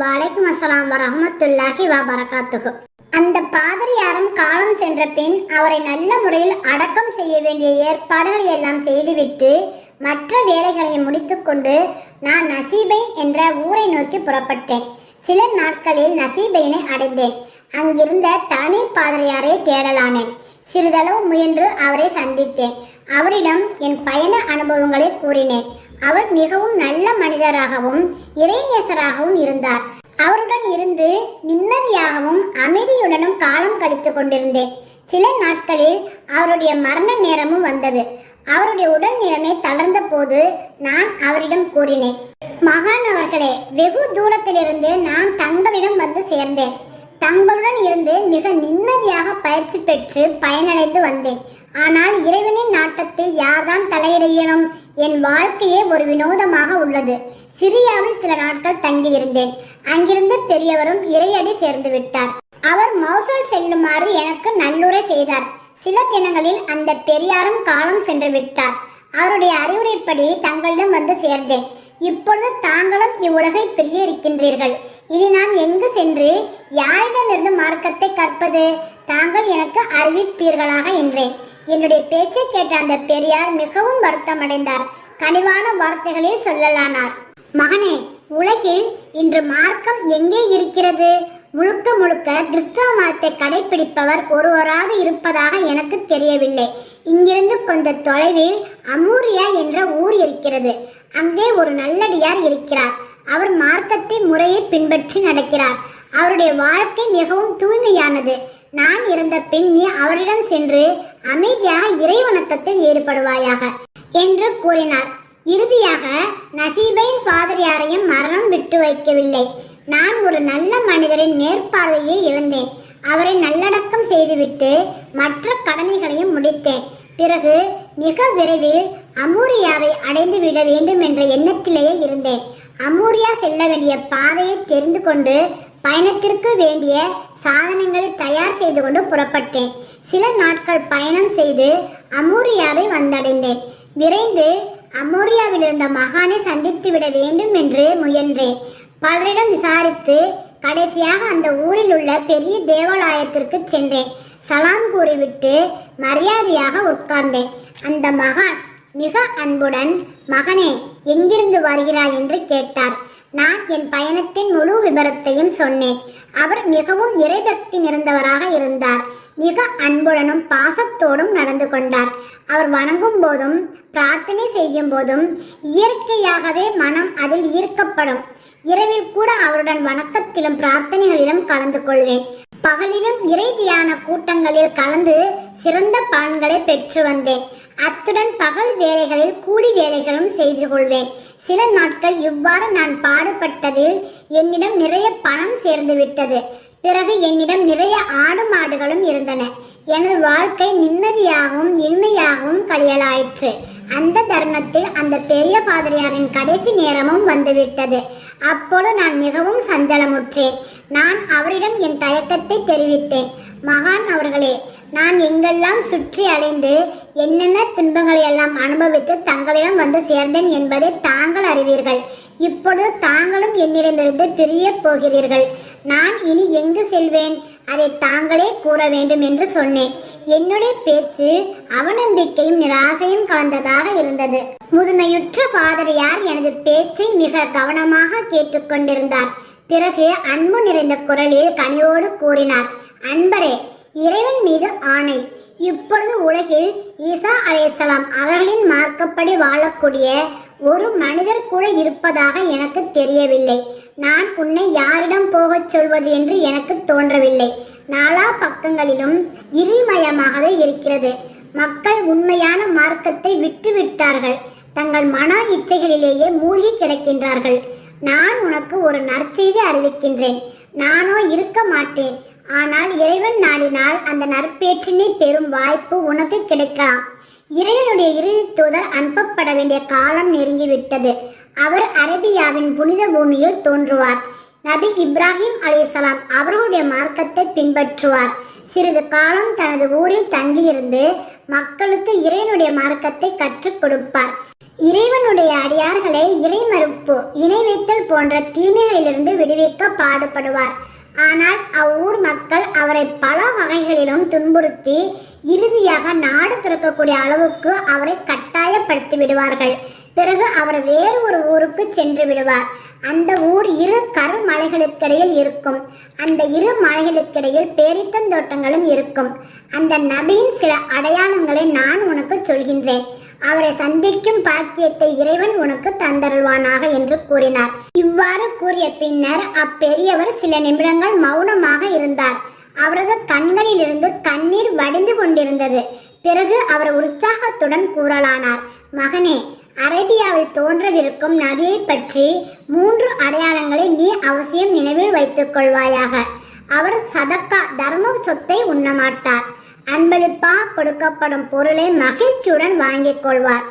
வலைக்கும் அஸ்லாம் வரஹமத்துல்லாஹி வா பரகாத்துகு அந்த பாதிரியாரும் காலம் சென்ற பின் அவரை நல்ல முறையில் அடக்கம் செய்ய வேண்டிய ஏற்பாடுகளை எல்லாம் செய்துவிட்டு மற்ற வேலைகளையும் முடித்துக்கொண்டு நான் நசீபைன் என்ற ஊரை நோக்கி புறப்பட்டேன். சில நாட்களில் நசீபைனை அடைந்தேன். அங்கிருந்த தலைமை பாதிரியாரை தேடலானேன். சிறிதளவு முயன்று அவரை சந்தித்தேன். அவரிடம் என் பயண அனுபவங்களை கூறினேன். அவர் மிகவும் நல்ல மனிதராகவும் இறைநேசராகவும் இருந்தார். அவருடன் இருந்து நிம்மதியாகவும் அமைதியுடனும் காலம் கழித்து கொண்டிருந்தேன். சில நாட்களில் அவருடைய மரண நேரமும் வந்தது. அவருடைய உடல் நிலைமை தளர்ந்த போது நான் அவரிடம் கூறினேன் மகான் அவர்களே வெகு தூரத்திலிருந்து நான் தங்களிடம் வந்து சேர்ந்தேன். தங்களுடன் இருந்து மிக நிம்மதியாக பயிற்சி பெற்று பயனடைந்து வந்தேன். ஆனால் இறைவனின் நாட்டத்தில் யார்தான் தலையிட இயலும் என் வாழ்க்கையே ஒரு வினோதமாக உள்ளது. சிரியாவில் சில நாட்கள் தங்கியிருந்தேன். அங்கிருந்த பெரியவரும் இறையடி சேர்ந்து விட்டார். அவர் மௌசூல் செல்லுமாறு எனக்கு நல்லுரை செய்தார். சில தினங்களில் அந்த பெரியாரும் காலம் சென்று விட்டார். அவருடைய அறிவுரைப்படி தங்களிடம் வந்து சேர்ந்தேன். இப்பொழுது தாங்களும் இவ்வுலகை பிரிய இருக்கின்றீர்கள். இனி நான் எங்கு சென்று யாரிடமிருந்து மார்க்கத்தை கற்பது? தாங்கள் எனக்கு அறிவிப்பீர்களாக என்றேன். என்னுடைய பேச்சை கேட்ட அந்த பெரியார் மிகவும் வருத்தமடைந்தார். கனிவான வார்த்தைகளில் சொல்லலானார். மகனே உலகில் இன்று மார்க்கம் எங்கே இருக்கிறது? முழுக்க முழுக்க கிறிஸ்தவ மதத்தை கடைபிடிப்பவர் ஒருவராக இருப்பதாக எனக்கு தெரியவில்லை. இங்கிருந்து கொஞ்ச தொலைவில் அமூரியா என்ற ஊர் இருக்கிறது. அங்கே ஒரு நல்லடியார் இருக்கிறார். அவர் மார்க்கத்தை முறையை பின்பற்றி நடக்கிறார். அவருடைய வாழ்க்கை மிகவும் தூய்மையானது. நான் இருந்த பின் நீ அவரிடம் சென்று அமைதியாக இறைவணக்கத்தில் ஈடுபடுவாயாக என்று கூறினார். இறுதியாக நசீபைன் ஃபாதரியாரையும் மரணம் விட்டு வைக்கவில்லை. நான் ஒரு நல்ல மனிதரின் மேற்பார்வையை இழந்தேன். அவரை நல்லடக்கம் செய்துவிட்டு மற்ற கடமைகளையும் முடித்தேன். பிறகு மிக விரைவில் அமூரியாவை அடைந்து விட வேண்டும் என்ற எண்ணத்திலேயே இருந்தேன். அமூரியா செல்ல வேண்டிய பாதையை தெரிந்து கொண்டு பயணத்திற்கு வேண்டிய சாதனங்களை தயார் செய்து கொண்டு புறப்பட்டேன். சில நாட்கள் பயணம் செய்து அமூரியாவை வந்தடைந்தேன். விரைந்து அமோரியாவில் இருந்த மகானை சந்தித்து விட வேண்டும் என்று முயன்றேன். பலரிடம் விசாரித்து கடைசியாக அந்த ஊரில் உள்ள பெரிய தேவாலயத்திற்கு சென்றேன். சலாம் கூறிவிட்டு மரியாதையாக உட்கார்ந்தேன். அந்த மகான் மிக அன்புடன் மகனே எங்கிருந்து வருகிறாய்? என்று கேட்டார். நான் என் பயணத்தின் முழு விபரத்தையும் சொன்னேன். அவர் மிகவும் இறைபக்தி நிறைந்தவராக இருந்தார். மிக அன்புடனும் பாசத்தோடும் நடந்து கொண்டார். அவர் வணங்கும் போதும் பிரார்த்தனை செய்யும் போதும் இயற்கையாகவே மனம் அதில் ஈர்க்கப்படும். இரவில் கூட அவருடன் வணக்கத்திலும் பிரார்த்தனைகளிலும் கலந்து கொள்வேன். பகலிலும் இறை தியான கூட்டங்களில் கலந்து சிறந்த பலன்களை பெற்று வந்தேன். அத்துடன் பகல் வேலைகளில் கூடி வேலைகளும் செய்து கொள்வேன். சில நாட்கள் இவ்வாறு நான் பாடுபட்டதில் என்னிடம் நிறைய பணம் சேர்ந்து விட்டது. பிறகு என்னிடம் நிறைய ஆடு மாடுகளும் இருந்தன. எனது வாழ்க்கை நிம்மதியாகவும் இனிமையாகவும் கழியலாயிற்று. அந்த தருணத்தில் அந்த பெரிய பாதிரியாரின் கடைசி நேரமும் வந்துவிட்டது. அப்போது நான் மிகவும் சஞ்சலமுற்றேன். நான் அவரிடம் என் தயக்கத்தை தெரிவித்தேன். மகான் அவர்களே நான் எங்கெல்லாம் சுற்றி அடைந்து என்னென்ன துன்பங்களை எல்லாம் அனுபவித்து தங்களிடம் வந்து சேர்ந்தேன் என்பதை தாங்கள் அறிவீர்கள். இப்பொழுது தாங்களும் என்னிடமிருந்து பிரிய போகிறீர்கள். நான் இனி எங்கு செல்வேன்? அதை தாங்களே கூற வேண்டும் என்று சொன்னேன். என்னுடைய பேச்சு அவநம்பிக்கையும் நிராசையும் கலந்ததாக இருந்தது. முதுமையுற்ற பாதிரியார் எனது பேச்சை மிக கவனமாக கேட்டுக்கொண்டிருந்தார். பிறகு அன்பு நிறைந்த குரலில் கனியோடு கூறினார் அன்பரே இறைவன் மீது ஆணை. இப்பொழுது உலகில் ஈசா அலேசலாம் அவர்களின் மார்க்கப்படி வாழக்கூடிய ஒரு மனிதர் கூட இருப்பதாக எனக்கு தெரியவில்லை. நான் உன்னை யாரிடம் போகச் சொல்வது என்று எனக்கு தோன்றவில்லை. நாலா பக்கங்களிலும் இருள்மயமாகவே இருக்கிறது. மக்கள் உண்மையான மார்க்கத்தை விட்டுவிட்டார்கள். தங்கள் மன இச்சைகளிலேயே மூழ்கி கிடக்கின்றார்கள். நான் உனக்கு ஒரு நற்செய்தி அறிவிக்கின்றேன். நானோ இருக்க மாட்டேன். ஆனால் இறைவன் நாடினால் அந்த நற்பேற்றினை பெறும் வாய்ப்பு உனக்கு கிடைக்கலாம். இறைவனுடைய இறுதி தூதர் அனுப்பப்பட வேண்டிய காலம் நெருங்கிவிட்டது. அவர் அரேபியாவின் புனித பூமியில் தோன்றுவார். நபி இப்ராஹிம் அலிசலாம் அவர்களுடைய மார்க்கத்தை பின்பற்றுவார். சிறிது காலம் தனது ஊரில் தங்கியிருந்து மக்களுக்கு இறைவனுடைய மார்க்கத்தை கற்றுக் கொடுப்பார். இறைவனுடைய அடியார்களை இறைமறுப்பு இணை வைத்தல் போன்ற தீமைகளிலிருந்து விடுவிக்க பாடுபடுவார். ஆனால் அவ்வூர் மக்கள் அவரை பல வகைகளிலும் துன்புறுத்தி இறுதியாக நாடு துறக்கக்கூடிய அளவுக்கு அவரை கட்டாயப்படுத்தி விடுவார்கள். பிறகு அவர் வேறு ஒரு ஊருக்கு சென்று விடுவார். அந்த ஊர் இரு கருமலைகளுக்கிடையில் இருக்கும். அந்த இரு மலைகளுக்கிடையில் பேரித்தந்தோட்டங்களும் இருக்கும். அந்த நபியின் சில அடையாளங்களை நான் உனக்கு சொல்கின்றேன். அவரை சந்திக்கும் பாக்கியத்தை இறைவன் உனக்கு தந்தருள்வானாக என்று கூறினார். இவ்வாறு கூறிய பின்னர் அப்பெரியவர் சில நிமிடங்கள் மௌனமாக இருந்தார். அவரது கண்களிலிருந்து கண்ணீர் வடிந்து கொண்டிருந்தது. பிறகு அவர் உற்சாகத்துடன் கூறலானார். மகனே அரேபியாவில் தோன்றவிருக்கும் நதியைப் பற்றி மூன்று அடையாளங்களை நீ அவசியம் நினைவில் வைத்துக் கொள்வாயாக. அவர் சதக்கா தர்ம சொத்தை உண்ணமாட்டார். அன்பளிப்பா கொடுக்கப்படும் பொருளை மகிழ்ச்சியுடன் வாங்கிக் கொள்வார்.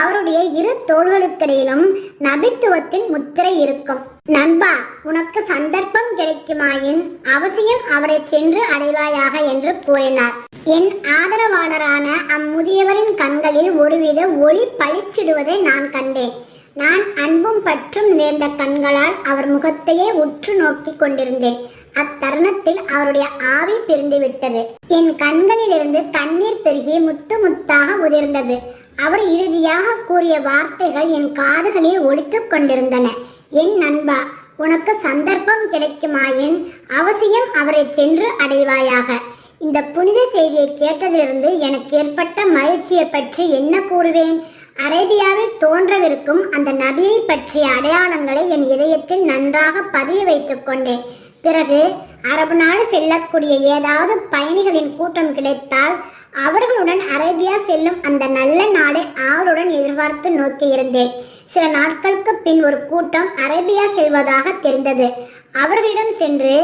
அவருடைய இரு தோள்களுக்கிடையிலும் நபித்துவத்தின் முத்திரை இருக்கும். நண்பா உனக்கு சந்தர்ப்பம் கிடைக்குமாயின் அவசியம் அவரை சென்று அடைவாயாக என்று கூறினார். என் ஆதரவாளரான அம்முதியவரின் கண்களில் ஒருவித ஒளி பளிச்சிடுவதை நான் கண்டேன். நான் அன்பும் பற்றும் நேர்ந்த கண்களால் அவர் முகத்தையே உற்று நோக்கி கொண்டிருந்தேன். அத்தருணத்தில் அவருடைய ஆவி பிரிந்து விட்டது. என் கண்களிலிருந்து தண்ணீர் பெருகி முத்து முத்தாக உதிர்ந்தது. அவர் இறுதியாக கூறிய வார்த்தைகள் என் காதுகளில் ஒலித்துக் கொண்டிருந்தன. என் நண்பா உனக்கு சந்தர்ப்பம் கிடைக்குமாயின் அவசியம் அவரை சென்று அடைவாயாக. இந்த புனித செய்தியை கேட்டதிலிருந்து எனக்கு ஏற்பட்ட மகிழ்ச்சியை பற்றி என்ன கூறுவேன்? அரேபியாவில் தோன்றவிருக்கும் அந்த நபியை பற்றிய அடையாளங்களை என் இதயத்தில் நன்றாக பதிய வைத்து கொண்டேன். பிறகு அரபு நாடு செல்லக்கூடிய ஏதாவது பயணிகளின் கூட்டம் கிடைத்தால் அவர்களுடன் அரேபியா செல்லும் அந்த நல்ல நாடை ஆவலுடன் எதிர்பார்த்து நோக்கியிருந்தேன் சில நாட்களுக்கு பின் ஒரு கூட்டம் அரேபியா செல்வதாக தெரிந்தது. அவர்களிடம் சென்று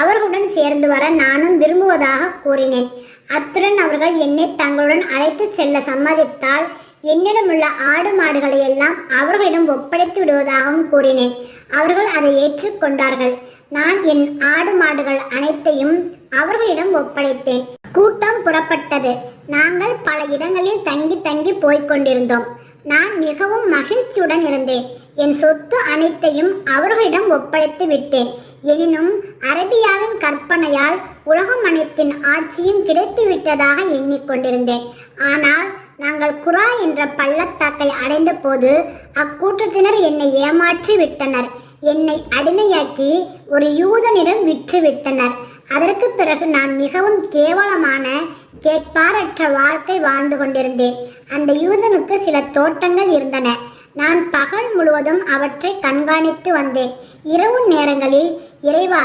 அவர்களுடன் சேர்ந்து வர நானும் விரும்புவதாக கூறினேன். அத்துடன் அவர்கள் என்னை தங்களுடன் அழைத்து செல்ல சம்மதித்தால் என்னிடமுள்ள ஆடு மாடுகளை எல்லாம் அவர்களிடம் ஒப்படைத்து விடுவதாகவும் கூறினேன். அவர்கள் அதை ஏற்றுக்கொண்டார்கள் நான் என் ஆடு மாடுகள் அனைத்தையும் அவர்களிடம் ஒப்படைத்தேன். கூட்டம் புறப்பட்டது. நாங்கள் பல இடங்களில் தங்கி தங்கி போய்க் கொண்டிருந்தோம். நான் மிகவும் மகிழ்ச்சியுடன் இருந்தேன். என் சொத்து அனைத்தையும் அவர்களிடம் ஒப்படைத்து விட்டேன். எனினும் அரபியாவின் கற்பனையால் உலகம் அனைத்தின் ஆட்சியும் கிடைத்து விட்டதாக எண்ணிக்கொண்டிருந்தேன் ஆனால் நாங்கள் குரா என்ற பள்ளத்தாக்கை அடைந்தபோது அக்கூட்டத்தினர் என்னை ஏமாற்றி விட்டனர் என்னை அடிமையாக்கி ஒரு யூதனிடம் விற்று விட்டனர் அதற்கு பிறகு நான் மிகவும் கேவலமான கேட்பாரற்ற வாழ்க்கை வாழ்ந்து கொண்டிருந்தேன். அந்த யூதனுக்கு சில தோட்டங்கள் இருந்தன. நான் பகல் முழுவதும் அவற்றை கண்காணித்து வந்தேன். இரவு நேரங்களில் இறைவா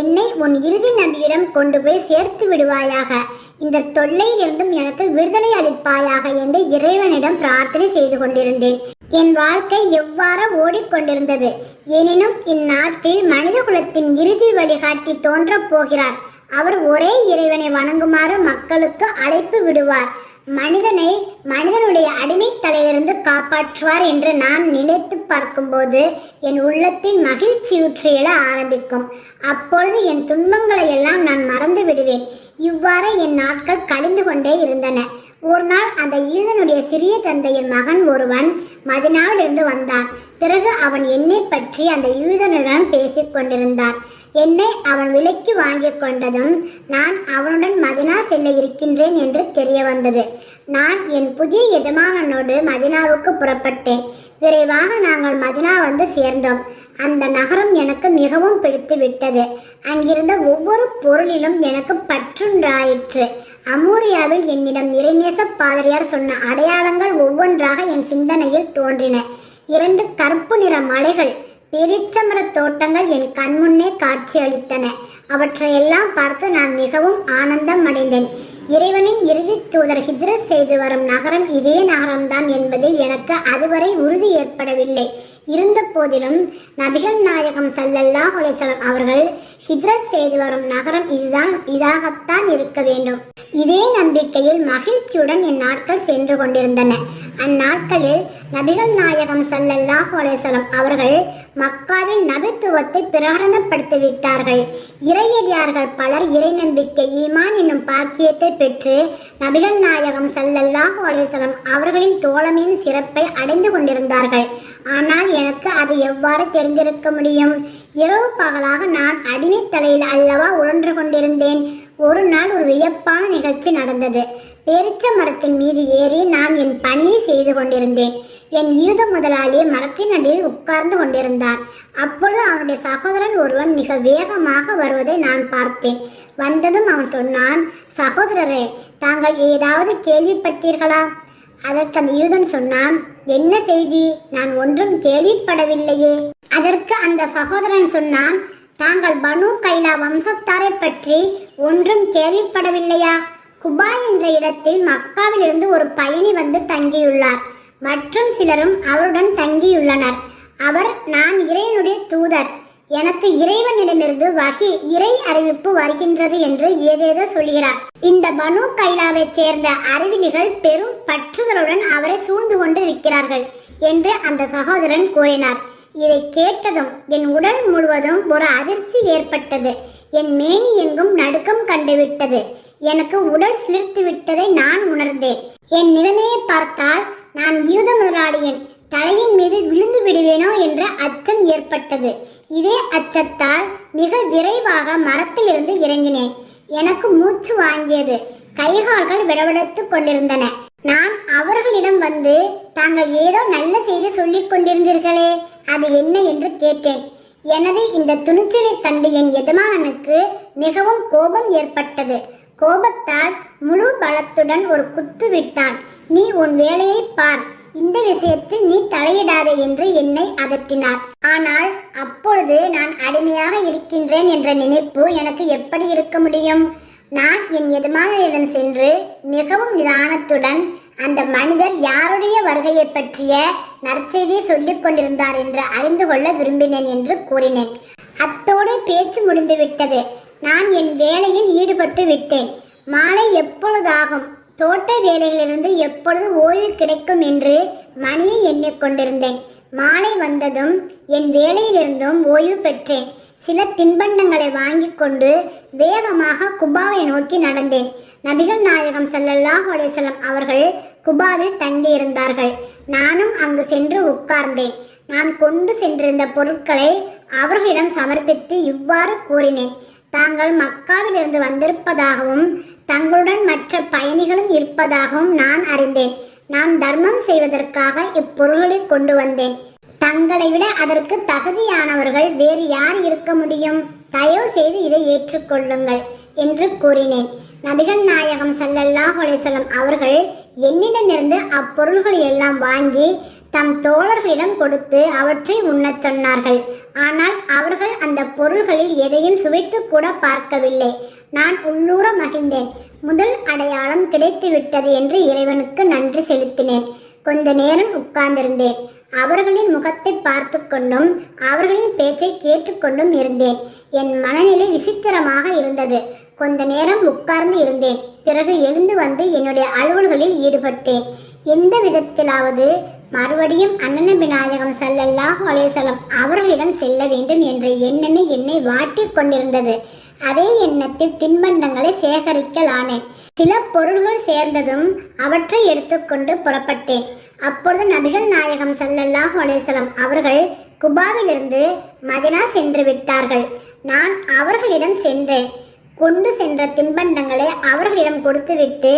என்னை உன் இறுதி நபியிடம் கொண்டு போய் சேர்த்து விடுவாயாக. இந்த தொல்லையிலிருந்தும் எனக்கு விடுதலை அளிப்பாயாக என்று இறைவனிடம் பிரார்த்தனை செய்து கொண்டிருந்தேன். என் வாழ்க்கை எவ்வாறு ஓடிக்கொண்டிருந்தது? எனினும் இந்நாட்டில் மனித குலத்தின் இறுதி வழிகாட்டி தோன்றப் போகிறார். அவர் ஒரே இறைவனை வணங்குமாறு மக்களுக்கு அழைப்பு விடுவார். மனிதனை மனிதனுடைய அடிமைத்தலையிலிருந்து காப்பாற்றுவார் என்று நான் நினைத்து பார்க்கும்போது என் உள்ளத்தில் மகிழ்ச்சியுற்று எழ ஆரம்பிக்கும். அப்பொழுது என் துன்பங்களை எல்லாம் நான் மறந்து விடுவேன். இவ்வாறு என் நாட்கள் கழிந்து கொண்டே இருந்தன. ஒரு நாள் அந்த யூதனுடைய சிறிய தந்தையின் மகன் ஒருவன் மதினாவிலிருந்து வந்தான். பிறகு அவன் என்னை பற்றி அந்த யூதனுடன் பேசிக் கொண்டிருந்தான். என்னை அவன் விலைக்கு வாங்கிக் கொண்டதும் நான் அவனுடன் மதினா செல்ல இருக்கின்றேன் என்று தெரிய வந்தது. நான் என் புதிய எஜமானனோடு மதினாவுக்கு புறப்பட்டேன். விரைவாக நாங்கள் மதினா வந்து சேர்ந்தோம். அந்த நகரம் எனக்கு மிகவும் பிடித்து விட்டது அங்கிருந்த ஒவ்வொரு பொருளிலும் எனக்கு பற்றுன்றாயிற்று அமூரியாவில் என்னிடம் இறைநேச பாதிரியார் சொன்ன அடையாளங்கள் ஒவ்வொன்றாக என் சிந்தனையில் தோன்றின. இரண்டு கருப்பு நிற மலைகள் பெரிச்சமர தோட்டங்கள் என் கண்முன்னே காட்சியளித்தன. அவற்றையெல்லாம் பார்த்து நான் மிகவும் ஆனந்தம் அடைந்தேன் இறைவனின் இறுதி தூதர் ஹிஜ்ரத் செய்து வரும் நகரம் இதே நகரம்தான் என்பதில் எனக்கு அதுவரை உறுதி ஏற்படவில்லை. இருந்த போதிலும் நபிகள் நாயகம் சல்லல்லா ஹுலேசலம் அவர்கள் ஹிஜ்ரத் செய்து வரும் நகரம் இதுதான் இதாகத்தான் இருக்க வேண்டும். இதே நம்பிக்கையில் மகிழ்ச்சியுடன் என் நாட்கள் சென்று கொண்டிருந்தன. அந்நாட்களில் நபிகள் நாயகம் சல்லல்லாஹ் அலேசலம் அவர்கள் மக்காவில் நபித்துவத்தை பிரகடனப்படுத்தி விட்டார்கள். இறையடியார்கள் பலர் இறை நம்பிக்கை ஈமான் என்னும் பாக்கியத்தை பெற்று நபிகள் நாயகம் சல்லல்லாஹ் அலேசலம் அவர்களின் தோழமையின் சிறப்பை அடைந்து கொண்டிருந்தார்கள். ஆனால் எனக்கு அது எவ்வாறு தெரிந்திருக்க முடியும்? இரவு பகலாக நான் அடிமைத்தலையில் அல்லவா உழன்று கொண்டிருந்தேன். ஒரு நாள் ஒரு வியப்பான நிகழ்ச்சி நடந்தது. பேரிச்ச மரத்தின் மீது ஏறி நான் என் பணியை செய்து கொண்டிருந்தேன். என் யூத முதலாளி மரத்தின் அடியில் உட்கார்ந்து கொண்டிருந்தான். அப்பொழுது அவனுடைய சகோதரன் ஒருவன் மிக வேகமாக வருவதை நான் பார்த்தேன். வந்ததும் அவன் சொன்னான் சகோதரரே தாங்கள் ஏதாவது கேள்விப்பட்டீர்களா? அதற்கு அந்த யூதன் சொன்னான் என்ன செய்தி? நான் ஒன்றும் கேள்விப்படவில்லையே. அதற்கு அந்த சகோதரன் சொன்னான் தாங்கள் பனு கைலா வம்சத்தாரை பற்றி ஒன்றும் கேள்விப்படவில்லையா? குபாய் என்ற இடத்தில் மக்காவிலிருந்து ஒரு பயணி வந்து தங்கியுள்ளார். மற்றும் சிலரும் அவருடன் தங்கியுள்ளனர். அவர் நான் இறைவனுடைய தூதர். எனக்கு இறைவனிடமிருந்து வகி இறை அறிவிப்பு வருகின்றது என்று ஏதேதோ சொல்கிறார். இந்த பனு கைலாவைச் சேர்ந்த அறிவிலிகள் பெரும் பற்றுதலுடன் அவரை சூழ்ந்து கொண்டு இருக்கிறார்கள் என்று அந்த சகோதரன் கூறினார். இதை கேட்டதும் என் உடல் முழுவதும் ஒரு அதிர்ச்சி ஏற்பட்டது. என் மேனி எங்கும் நடுக்கம் கண்டுவிட்டது. எனக்கு உடல் சிலிர்த்து விட்டதை நான் உணர்ந்தேன். என் நிலைமையை பார்த்தால் நான் யூத முதலாளியின் தலையின் மீது விழுந்து விடுவேனோ என்ற அச்சம் ஏற்பட்டது. இதே அச்சத்தால் மிக விரைவாக மரத்திலிருந்து இறங்கினேன். எனக்கு மூச்சு வாங்கியது. கைகால்கள் விடவெடுத்து கொண்டிருந்தன. நான் அவர்களிடம் வந்து தாங்கள் ஏதோ நல்ல செய்தி சொல்லிக் கொண்டிருந்தீர்களே அது என்ன என்று கேட்டேன். எனது இந்த துணிச்சலை கண்டு என் எஜமானனுக்கு மிகவும் கோபம் ஏற்பட்டது. கோபத்தால் முழு பலத்துடன் ஒரு குத்து விட்டான். நீ உன் வேலையை பார். இந்த விஷயத்தில் நீ தலையிடாதே என்று என்னை அதட்டினார். ஆனால் அப்பொழுது நான் அடிமையாக இருக்கின்றேன் என்ற நினைப்பு எனக்கு எப்படி இருக்க முடியும்? நான் என் எஜமானரிடம் சென்று மிகவும் நிதானத்துடன் அந்த மனிதர் யாருடைய வருகையை பற்றிய நற்செய்தியை சொல்லிக் கொண்டிருந்தார் என்று அறிந்து கொள்ள விரும்பினேன் என்று கூறினேன். அத்தோடு பேச்சு முடிந்துவிட்டது நான் என் வேலையில் ஈடுபட்டு விட்டேன். மாலை எப்பொழுதாகும்? தோட்ட வேலையிலிருந்து எப்பொழுது ஓய்வு கிடைக்கும் என்று மணியை எண்ணிக்கொண்டிருந்தேன் மாலை வந்ததும் என் வேலையிலிருந்தும் ஓய்வு பெற்றேன். சில தின்பண்டங்களை வாங்கி கொண்டு வேகமாக குபாவை நோக்கி நடந்தேன். நபிகள் நாயகம் செல்லல்லாஹ் அலைஹி அவர்கள் குபாவில் தங்கியிருந்தார்கள். நானும் அங்கு சென்று உட்கார்ந்தேன். நான் கொண்டு சென்றிருந்த பொருட்களை அவர்களிடம் சமர்ப்பித்து இவ்வாறு கூறினேன். தாங்கள் மக்காவிலிருந்து வந்திருப்பதாகவும் தங்களுடன் மற்ற பயணிகளும் இருப்பதாகவும் நான் அறிந்தேன். நான் தர்மம் செய்வதற்காக இப்பொருள்களை கொண்டு வந்தேன். தங்களை விட அதற்கு தகுதியானவர்கள் வேறு யார் இருக்க முடியும்? தயவு செய்து இதை ஏற்றுக்கொள்ளுங்கள் என்று கூறினேன். நபிகள் நாயகம் ஸல்லல்லாஹு அலைஹி அவர்கள் என்னிடமிருந்து அப்பொருள்களை எல்லாம் வாங்கி தம் தோழர்களிடம் கொடுத்து அவற்றை உண்ணச் சொன்னார்கள் ஆனால் அவர்கள் அந்த பொருள்களில் எதையும் சுவைத்து கூட பார்க்கவில்லை. நான் உள்ளூர மகிழ்ந்தேன். முதல் அடையாளம் கிடைத்துவிட்டது என்று இறைவனுக்கு நன்றி செலுத்தினேன். கொஞ்ச நேரம் உட்கார்ந்திருந்தேன். அவர்களின் முகத்தை பார்த்து கொண்டும் அவர்களின் பேச்சை கேட்டுக்கொண்டும் இருந்தேன். என் மனநிலை விசித்திரமாக இருந்தது. கொஞ்ச நேரம் உட்கார்ந்து இருந்தேன். பிறகு எழுந்து வந்து என்னுடைய அலுவல்களில் ஈடுபட்டேன். எந்த விதத்திலாவது மறுபடியும் அண்ணன விநாயகம் சல்லல்லாஹ் அலைஹி அவர்களிடம் செல்ல வேண்டும் என்ற எண்ணமே என்னை வாட்டி கொண்டிருந்தது. அதே எண்ணத்தில் தின்பண்டங்களை சேகரிக்கலானேன். சில பொருள்கள் சேர்ந்ததும் அவற்றை எடுத்துக்கொண்டு புறப்பட்டேன். அப்பொழுது நபிகள் நாயகம் ஸல்லல்லாஹு அலேசலம் அவர்கள் குபாவிலிருந்து மதினா சென்று விட்டார்கள். நான் அவர்களிடம் சென்றேன். கொண்டு சென்ற தின்பண்டங்களை அவர்களிடம் கொடுத்துவிட்டு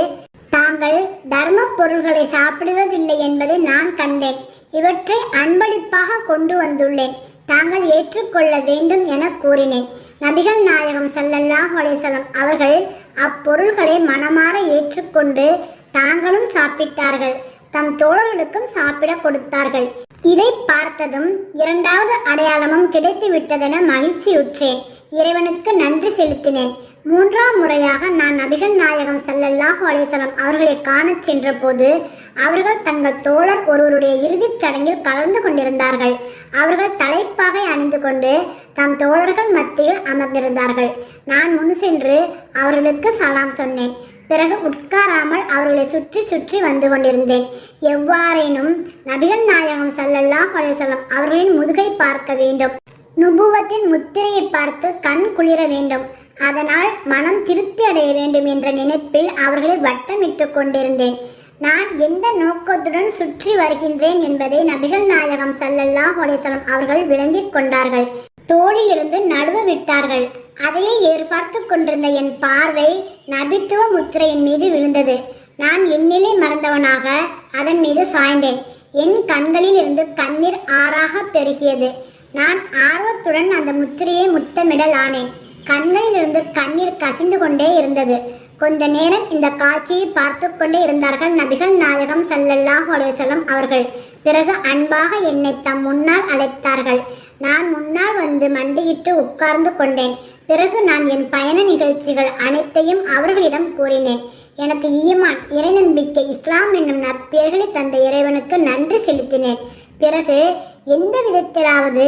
தாங்கள் தர்ம பொருள்களை சாப்பிடுவதில்லை என்பதை நான் கண்டேன். இவற்றை அன்பளிப்பாக கொண்டு வந்துள்ளேன். தாங்கள் ஏற்றுக்கொள்ள வேண்டும் என கூறினேன். நபிகள் நாயகம் ஸல்லல்லாஹு அலேசலம் அவர்கள் அப்பொருள்களை மனமாற ஏற்றுக்கொண்டு தாங்களும் சாப்பிட்டார்கள். தம் தோழர்களுக்கும் சாப்பிட கொடுத்தார்கள். இதை பார்த்ததும் இரண்டாவது அடையாளமும் கிடைத்து விட்டதென மகிழ்ச்சியுற்றேன். இறைவனுக்கு நன்றி செலுத்தினேன். மூன்றாம் முறையாக நான் நபிகள் நாயகம் ஸல்லல்லாஹு அலேசலம் அவர்களை காணச் சென்றபோது அவர்கள் தங்கள் தோழர் ஒருவருடைய இறுதிச் சடங்கில் கலந்து கொண்டிருந்தார்கள். அவர்கள் தலைப்பாகை அணிந்து கொண்டு தம் தோழர்கள் மத்தியில் அமர்ந்திருந்தார்கள். நான் முன் சென்று அவர்களுக்கு சலாம் சொன்னேன். பிறகு உட்காராமல் அவர்களை சுற்றி சுற்றி வந்து கொண்டிருந்தேன். எவ்வாறேனும் நபிகள் நாயகம் சல்லல்லா அலைஹி அவர்களின் முதுகை பார்க்க வேண்டும். நுபுவத்தின் முத்திரையை பார்த்து கண் குளிர வேண்டும். அதனால் மனம் திருப்தி அடைய வேண்டும் என்ற நினைப்பில் அவர்களை வட்டமிட்டு கொண்டிருந்தேன். நான் எந்த நோக்கத்துடன் சுற்றி வருகின்றேன் என்பதை நபிகள் நாயகம் சல்லல்லா அலைஹி அவர்கள் விளங்கிக் கொண்டார்கள். தோளிலிருந்து நடுவு விட்டார்கள். அதையே எதிர்பார்த்து கொண்டிருந்த என் பார்வை நபித்துவ முத்திரையின் மீது விழுந்தது. நான் என்னிலே மறந்தவனாக அதன் மீது சாய்ந்தேன். என் கண்களில் இருந்து கண்ணீர் ஆறாக பெருகியது. நான் ஆர்வத்துடன் அந்த முத்திரையை முத்தமிடல் ஆனேன் கண்களிலிருந்து கண்ணீர் கசிந்து கொண்டே இருந்தது. கொஞ்ச நேரம் இந்த காட்சியை பார்த்து கொண்டே இருந்தார்கள் நபிகள் நாயகம் சல்லல்லாஹ் அலேசலம் அவர்கள். பிறகு அன்பாக என்னை தம் முன்னால் அழைத்தார்கள். நான் முன்னால் வந்து மண்டியிட்டு உட்கார்ந்து கொண்டேன். பிறகு நான் என் பயண நிகழ்ச்சிகள் அனைத்தையும் அவர்களிடம் கூறினேன். எனக்கு ஈமான் இறை நம்பிக்கை இஸ்லாம் என்னும் நற்பெயர்களை தந்த இறைவனுக்கு நன்றி செலுத்தினேன். பிறகு எந்த விதத்திலாவது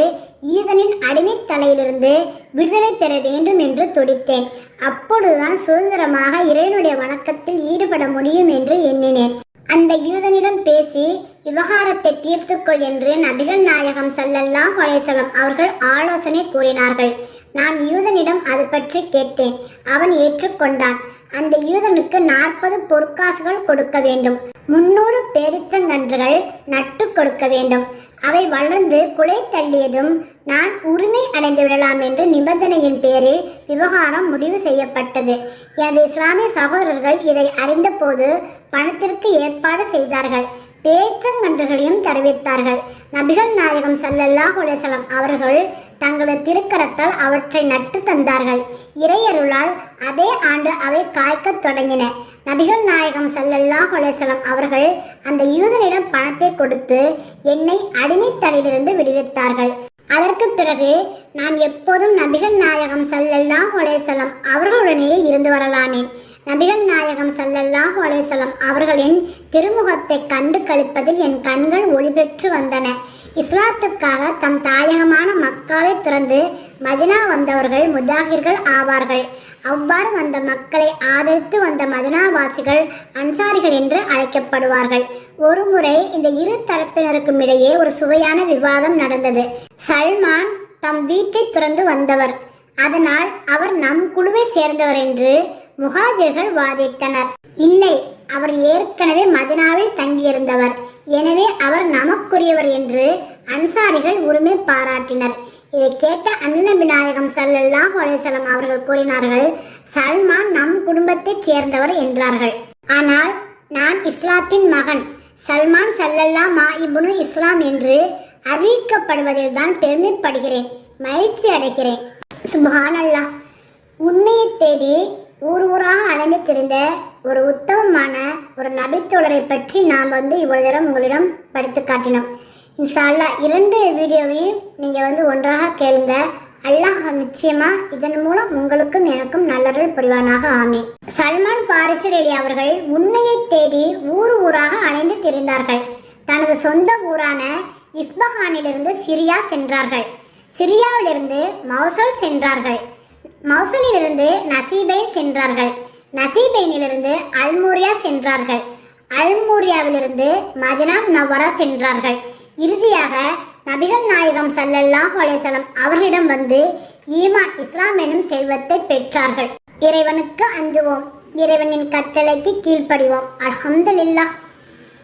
ஈதனின் அடிமைத் தலையிலிருந்து விடுதலை பெற வேண்டும் என்று துடித்தேன். அப்பொழுதுதான் சுதந்திரமாக இறைவனுடைய வணக்கத்தில் ஈடுபட முடியும் என்று எண்ணினேன். அந்த யூதனிடம் பேசி விவகாரத்தை தீர்த்துக்கொள் என்று நபிகள் நாயகம் சல்லல்லா ஹொலேசலம் அவர்கள் ஆலோசனை கூறினார்கள். நான் யூதனிடம் அது பற்றி கேட்டேன். அவன் ஏற்றுக்கொண்டான். அந்த யூதனுக்கு நாற்பது பொற்காசுகள் கொடுக்க வேண்டும். முன்னூறு பேரிச்சங்கன்றுகள் நட்டு கொடுக்க வேண்டும். அவை வளர்ந்து குலை தள்ளியதும் நான் உரிமை அடைந்து விடலாம் என்று நிபந்தனையின் பேரில் விவகாரம் முடிவு செய்யப்பட்டது. எனது இஸ்லாமிய சகோதரர்கள் இதை அறிந்தபோது பணத்திற்கு ஏற்பாடு செய்தார்கள். பேச்சங்கன்றுகளையும் தெரிவித்தார்கள். நபிகள் நாயகம் சல்லல்லா குலேசலம் அவர்கள் தங்களது திருக்கரத்தால் அவற்றை நட்டு தந்தார்கள். இறையருளால் அதே ஆண்டு அவை காய்க்கத் தொடங்கின. நபிகள் நாயகம் சல்லல்லா குலேசலம் அவர்கள் அந்த யூதனிடம் பணத்தை கொடுத்து என்னை அடிமைத்தலையிலிருந்து விடுவித்தார்கள். அதற்கு பிறகு நான் எப்போதும் நபிகள் நாயகம் சல்லல்லா அலைஹி அவர்களுடனேயே இருந்து வரலானேன். நபிகள் நாயகம் சல்லல்லாஹு அலேசலம் அவர்களின் திருமுகத்தை கண்டு கழிப்பதில் என் கண்கள் ஒளிபெற்று வந்தன. இஸ்லாத்துக்காக தம் தாயகமான மக்காவை திறந்து மதினா வந்தவர்கள் முஜாகிர்கள் ஆவார்கள். அவ்வாறு வந்த மக்களை ஆதரித்து வந்த மதினாவாசிகள் அன்சாரிகள் என்று அழைக்கப்படுவார்கள். ஒருமுறை இந்த இரு தரப்பினருக்கும் இடையே ஒரு சுவையான விவாதம் நடந்தது. சல்மான் தம் வீட்டை துறந்து வந்தவர். அதனால் அவர் நம் குழுவை சேர்ந்தவர் என்று முகாஜர்கள் வாதிட்டனர். இல்லை அவர் ஏற்கனவே மதினாவில் தங்கியிருந்தவர். எனவே அவர் நமக்குரியவர் என்று அன்சாரிகள் உரிமை பாராட்டினர். இதை கேட்ட அண்ணன் விநாயகம் சல்லல்லா அலைஹி அவர்கள் கூறினார்கள் சல்மான் நம் குடும்பத்தைச் சேர்ந்தவர் என்றார்கள். ஆனால் நான் இஸ்லாத்தின் மகன் சல்மான் சல்லல்லா மா இபுனு இஸ்லாம் என்று அறிவிக்கப்படுவதில் தான் பெருமைப்படுகிறேன் மகிழ்ச்சி அடைகிறேன் சுபஹானல்லாஹ் உண்மையை தேடி ஊர் ஊராக அலைந்து திரிந்த ஒரு உத்தமமான ஒரு நபித்தோழரை பற்றி நாம் வந்து இவ்வளவு நேரம் உங்களிடம் படித்து காட்டினோம். இன்ஷா அல்லாஹ் இரண்டு வீடியோவையும் நீங்கள் வந்து ஒன்றாக கேளுங்க. அல்லாஹ் நிச்சயமா இதன் மூலம் உங்களுக்கும் எனக்கும் நல்லருள் புரிவானாக ஆமீன். சல்மான் பாரிசர் அலி அவர்கள் உண்மையை தேடி ஊர் ஊராக அலைந்து திரிந்தார்கள். தனது சொந்த ஊரான இஸ்பஹானிலிருந்து சிரியா சென்றார்கள். சிரியாவிலிருந்து மௌசல் சென்றார்கள். மௌசலிலிருந்து நசீபைன் சென்றார்கள். நசீபைனிலிருந்து அல்மூரியா சென்றார்கள். அல்மூரியாவிலிருந்து மதினா நவரா சென்றார்கள். இறுதியாக நபிகள் நாயகம் சல்லல்லாஹ் அலேசலம் அவர்களிடம் வந்து ஈமான் இஸ்லாம் எனும் செல்வத்தை பெற்றார்கள். இறைவனுக்கு அஞ்சுவோம். இறைவனின் கட்டளைக்கு கீழ்ப்படிவோம். அல்ஹம்துலில்லாஹ்.